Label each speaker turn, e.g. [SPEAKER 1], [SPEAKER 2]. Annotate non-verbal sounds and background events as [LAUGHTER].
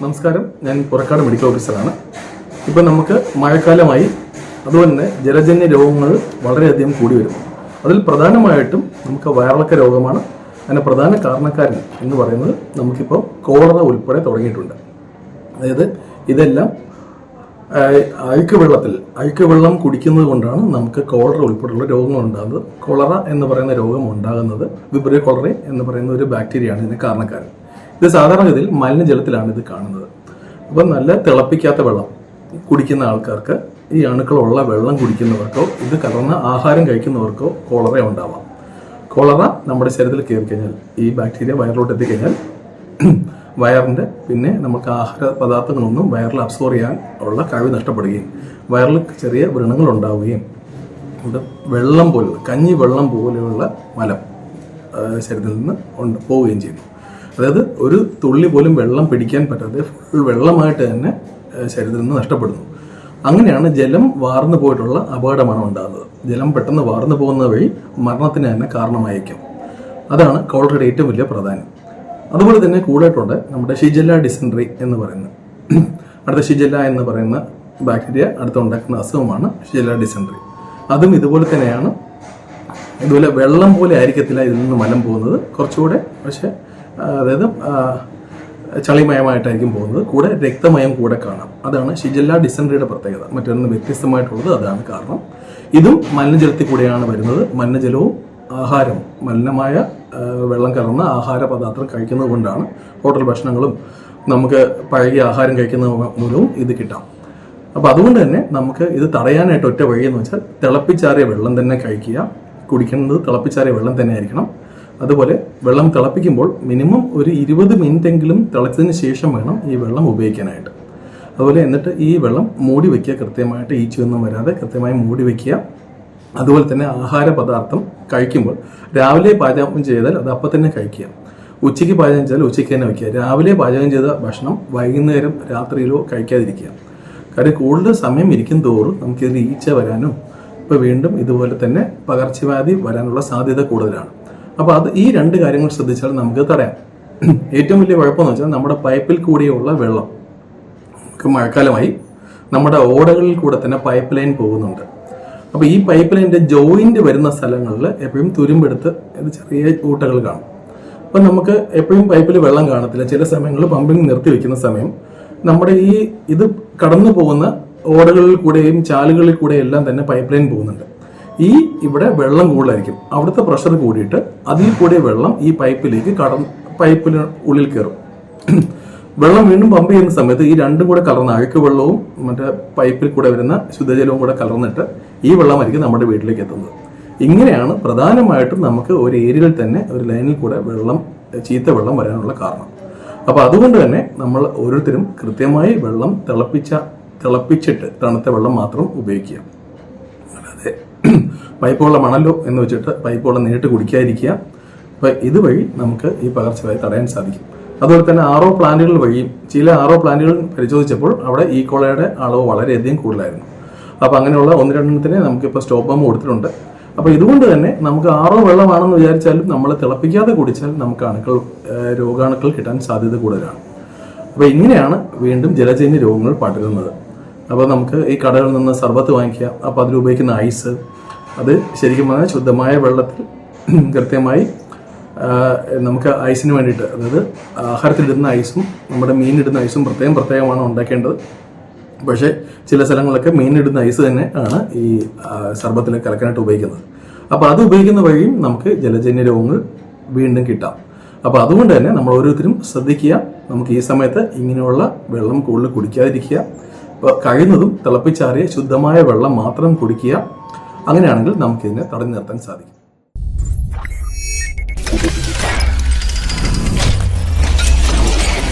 [SPEAKER 1] നമസ്കാരം. ഞാൻ പുറക്കാട് മെഡിക്കൽ ഓഫീസറാണ്. ഇപ്പം നമുക്ക് മഴക്കാലമായി അതുപോലെ തന്നെ ജലജന്യ രോഗങ്ങൾ വളരെയധികം കൂടി വരും. അതിൽ പ്രധാനമായിട്ടും നമുക്ക് വയറിളക്ക രോഗമാണ്. അതിന് പ്രധാന കാരണക്കാരൻ എന്ന് പറയുന്നത് നമുക്കിപ്പോൾ കോളറ ഉൾപ്പെടെ തുടങ്ങിയിട്ടുണ്ട്. അതായത് ഇതെല്ലാം അഴുക്ക് വെള്ളത്തിൽ അഴുക്ക് വെള്ളം കുടിക്കുന്നത് കൊണ്ടാണ് നമുക്ക് കോളറ ഉൾപ്പെടെയുള്ള രോഗങ്ങൾ ഉണ്ടാകുന്നത്. കോളറ എന്ന് പറയുന്ന രോഗം ഉണ്ടാകുന്നത് വിബ്രിയ കോളറ എന്ന് പറയുന്ന ഒരു ബാക്ടീരിയയാണ് ഇതിന് കാരണക്കാരൻ. ഇത് സാധാരണഗതിയിൽ മലിനജലത്തിലാണ് ഇത് കാണുന്നത്. അപ്പം നല്ല തിളപ്പിക്കാത്ത വെള്ളം കുടിക്കുന്ന ആൾക്കാർക്ക് ഈ അണുക്കളുള്ള വെള്ളം കുടിക്കുന്നവർക്കോ ഇത് കലർന്ന ആഹാരം കഴിക്കുന്നവർക്കോ കോളറ ഉണ്ടാവാം. കോളറ നമ്മുടെ ശരീരത്തിൽ കയറി കഴിഞ്ഞാൽ ഈ ബാക്ടീരിയ വയറിലോട്ട് എത്തിക്കഴിഞ്ഞാൽ വയറിന്റെ പിന്നെ നമുക്ക് ആഹാര പദാർത്ഥങ്ങളൊന്നും വയറിൽ അബ്സോർവ് ചെയ്യാൻ ഉള്ള കഴിവ് നഷ്ടപ്പെടുകയും വയറിൽ ചെറിയ വ്രണങ്ങൾ ഉണ്ടാവുകയും വെള്ളം പോലുള്ള കഞ്ഞി വെള്ളം പോലെയുള്ള മലം ശരീരത്തിൽ നിന്ന് പോവുകയും ചെയ്യുന്നു. അതായത് ഒരു തുള്ളി പോലും വെള്ളം പിടിക്കാൻ പറ്റാതെ ഫുൾ വെള്ളമായിട്ട് തന്നെ ശരീരത്തിൽ നിന്ന് നഷ്ടപ്പെടുന്നു. അങ്ങനെയാണ് ജലം വാർന്നു പോയിട്ടുള്ള അപകടമാണ് ഉണ്ടാകുന്നത്. ജലം പെട്ടെന്ന് വാർന്നു പോകുന്ന വഴി മരണത്തിന് തന്നെ കാരണമായേക്കും. അതാണ് കോളറയുടെ ഏറ്റവും വലിയ പ്രധാനം അതുപോലെ തന്നെ കൂടായിട്ടുണ്ട് നമ്മുടെ ഷിജല്ല ഡിസെൻട്രി എന്ന് പറയുന്നത്. അടുത്ത ഷിജല്ല എന്ന് പറയുന്ന ബാക്ടീരിയ അടുത്തുണ്ടാക്കുന്ന അസുഖമാണ് ഷിജല്ല ഡിസെൻട്രി അതും ഇതുപോലെ തന്നെയാണ്. ഇതുപോലെ വെള്ളം പോലെ ആയിരിക്കത്തില്ല ഇതിൽ നിന്ന് മലം പോകുന്നത്. കുറച്ചുകൂടെ പക്ഷെ അതായത് ചളിമയമായിട്ടായിരിക്കും പോകുന്നത്. കൂടെ രക്തമയം കൂടെ കാണാം. അതാണ് ഷിജല്ല ഡിസെൻട്രിയുടെ പ്രത്യേകത. മറ്റൊന്ന് വ്യത്യസ്തമായിട്ടുള്ളത് അതാണ് കാരണം. ഇതും മലിനജലത്തിൽ കൂടെയാണ് വരുന്നത്. മലിനജലവും ആഹാരം മലിനമായ വെള്ളം കലർന്ന ആഹാര പദാർത്ഥം കഴിക്കുന്നത് കൊണ്ടാണ് ഹോട്ടൽ ഭക്ഷണങ്ങളും നമുക്ക് പഴകിയ ആഹാരം കഴിക്കുന്ന മൂലവും ഇത് കിട്ടാം. അപ്പൊ അതുകൊണ്ട് തന്നെ നമുക്ക് ഇത് തടയാനായിട്ട് ഒറ്റ വഴി എന്ന് വെച്ചാൽ തിളപ്പിച്ചാറിയ വെള്ളം തന്നെ കഴിക്കുക. കുടിക്കുന്നത് തിളപ്പിച്ചാറിയ വെള്ളം തന്നെ ആയിരിക്കണം. അതുപോലെ വെള്ളം തിളപ്പിക്കുമ്പോൾ മിനിമം ഒരു ഇരുപത് മിനിറ്റ് എങ്കിലും തിളച്ചതിന് ശേഷം വേണം ഈ വെള്ളം ഉപയോഗിക്കാനായിട്ട്. അതുപോലെ എന്നിട്ട് ഈ വെള്ളം മൂടി വയ്ക്കുക കൃത്യമായിട്ട് ഈച്ചയൊന്നും വരാതെ കൃത്യമായി മൂടി വയ്ക്കുക അതുപോലെ തന്നെ ആഹാര പദാർത്ഥം കഴിക്കുമ്പോൾ രാവിലെ പാചകം ചെയ്താൽ അത് അപ്പം തന്നെ കഴിക്കുക. ഉച്ചയ്ക്ക് പാചകം ചെയ്താൽ ഉച്ചയ്ക്ക് തന്നെ വയ്ക്കുക. രാവിലെ പാചകം ചെയ്ത ഭക്ഷണം വൈകുന്നേരം രാത്രിയിലോ കഴിക്കാതിരിക്കുക. കാര്യം കൂടുതൽ സമയം ഇരിക്കും തോറും നമുക്കിതിൽ ഈച്ച വരാനും ഇപ്പോൾ വീണ്ടും ഇതുപോലെ തന്നെ പകർച്ചവ്യാധി വരാനുള്ള സാധ്യത കൂടുതലാണ്. അപ്പോൾ അത് ഈ രണ്ട് കാര്യങ്ങൾ ശ്രദ്ധിച്ചാൽ നമുക്ക് തടയാം. ഏറ്റവും വലിയ കുഴപ്പമെന്ന് വെച്ചാൽ നമ്മുടെ പൈപ്പിൽ കൂടിയുള്ള വെള്ളം മഴക്കാലമായി നമ്മുടെ ഓടകളിൽ കൂടെ തന്നെ പൈപ്പ് ലൈൻ പോകുന്നുണ്ട്. അപ്പോൾ ഈ പൈപ്പ് ലൈന്റെ ജോയിന്റ് വരുന്ന സ്ഥലങ്ങളിൽ എപ്പോഴും തുരുമ്പെടുത്ത് ചെറിയ ഊട്ടകൾ കാണും. അപ്പം നമുക്ക് എപ്പോഴും പൈപ്പിൽ വെള്ളം കാണത്തില്ല. ചില സമയങ്ങളിൽ പമ്പിങ് നിർത്തി വെക്കുന്ന സമയം നമ്മുടെ ഈ ഇത് കടന്നു പോകുന്ന ഓടകളിൽ കൂടെയും ചാലുകളിൽ കൂടെയും എല്ലാം തന്നെ പൈപ്പ് ലൈൻ പോകുന്നുണ്ട്. ഈ ഇവിടെ വെള്ളം കൂടുതലായിരിക്കും. അവിടുത്തെ പ്രഷർ കൂടിയിട്ട് അതിൽ കൂടിയ വെള്ളം ഈ പൈപ്പിലേക്ക് കടന്ന് പൈപ്പിന് ഉള്ളിൽ കയറും. വെള്ളം വീണ്ടും പമ്പ് ചെയ്യുന്ന സമയത്ത് ഈ രണ്ടും കൂടെ കലർന്ന അഴുക്ക് വെള്ളവും മറ്റേ പൈപ്പിൽ കൂടെ വരുന്ന ശുദ്ധജലവും കൂടെ കലർന്നിട്ട് ഈ വെള്ളമായിരിക്കും നമ്മുടെ വീട്ടിലേക്ക് എത്തുന്നത്. ഇങ്ങനെയാണ് പ്രധാനമായിട്ടും നമുക്ക് ഒരു ഏരിയയിൽ തന്നെ ഒരു ലൈനിൽ കൂടെ വെള്ളം ചീത്ത വെള്ളം വരാനുള്ള കാരണം. അപ്പോൾ അതുകൊണ്ട് തന്നെ നമ്മൾ ഓരോരുത്തരും കൃത്യമായി വെള്ളം തിളപ്പിച്ച തിളപ്പിച്ചിട്ട് തണുത്ത വെള്ളം മാത്രം ഉപയോഗിക്കുക. പൈപ്പുള്ള വെള്ളമാണല്ലോ എന്ന് വെച്ചിട്ട് പൈപ്പ് വെള്ളം നേരിട്ട് കുടിക്കാതിരിക്കുക. അപ്പോൾ ഇതുവഴി നമുക്ക് ഈ പകർച്ചവ്യാധി തടയാൻ സാധിക്കും. അതുപോലെ തന്നെ ആറോ പ്ലാന്റുകൾ വഴിയും ചില ആറോ പ്ലാന്റുകൾ പരിശോധിച്ചപ്പോൾ അവിടെ ഈ കോളയുടെ അളവ് വളരെയധികം കൂടുതലായിരുന്നു. അപ്പൊ അങ്ങനെയുള്ള ഒന്ന് രണ്ടെണ്ണത്തിന് നമുക്കിപ്പോൾ സ്റ്റോപ്പ് ബോംബ് കൊടുത്തിട്ടുണ്ട്. അപ്പോൾ ഇതുകൊണ്ട് തന്നെ നമുക്ക് ആറോ വെള്ളമാണെന്ന് വിചാരിച്ചാലും നമ്മൾ തിളപ്പിക്കാതെ കുടിച്ചാൽ നമുക്ക് അണുക്കൾ രോഗാണുക്കൾ കിട്ടാൻ സാധ്യത കൂടുതലാണ്. അപ്പോൾ ഇങ്ങനെയാണ് വീണ്ടും ജലജന്യ രോഗങ്ങൾ പടരുന്നത്. അപ്പോൾ നമുക്ക് ഈ കടകളിൽ നിന്ന് സർബത്ത് വാങ്ങിക്കുക. അപ്പോൾ അതിൽ ഉപയോഗിക്കുന്ന ഐസ് അത് ശരിക്കും പറഞ്ഞാൽ ശുദ്ധമായ വെള്ളത്തിൽ [CLEARS THROAT] കൃത്യമായി നമുക്ക് ഐസിന് വേണ്ടിയിട്ട് അതായത് ആഹാരത്തിലിടുന്ന ഐസും നമ്മുടെ മീനിടുന്ന ഐസും പ്രത്യേകം പ്രത്യേകമാണ് ഉണ്ടാക്കേണ്ടത്. പക്ഷേ ചില സ്ഥലങ്ങളിലൊക്കെ മീനിടുന്ന ഐസ് തന്നെ ആണ് ഈ സർബത്തിൽ കലക്കാനായിട്ട് ഉപയോഗിക്കുന്നത്. അപ്പോൾ അത് ഉപയോഗിക്കുന്ന വഴിയും നമുക്ക് ജലജന്യ രോഗങ്ങൾ വീണ്ടും കിട്ടാം. അപ്പോൾ അതുകൊണ്ട് തന്നെ നമ്മൾ ഓരോരുത്തരും ശ്രദ്ധിക്കുക. നമുക്ക് ഈ സമയത്ത് ഇങ്ങനെയുള്ള വെള്ളം കൂടുതൽ കുടിക്കാതിരിക്കുക. കഴിയുന്നതും തിളപ്പിച്ചാറിയ ശുദ്ധമായ വെള്ളം മാത്രം കുടിക്കുക. അങ്ങനെയാണെങ്കിൽ നമുക്കിതിനെ തടഞ്ഞു നിർത്താൻ സാധിക്കും.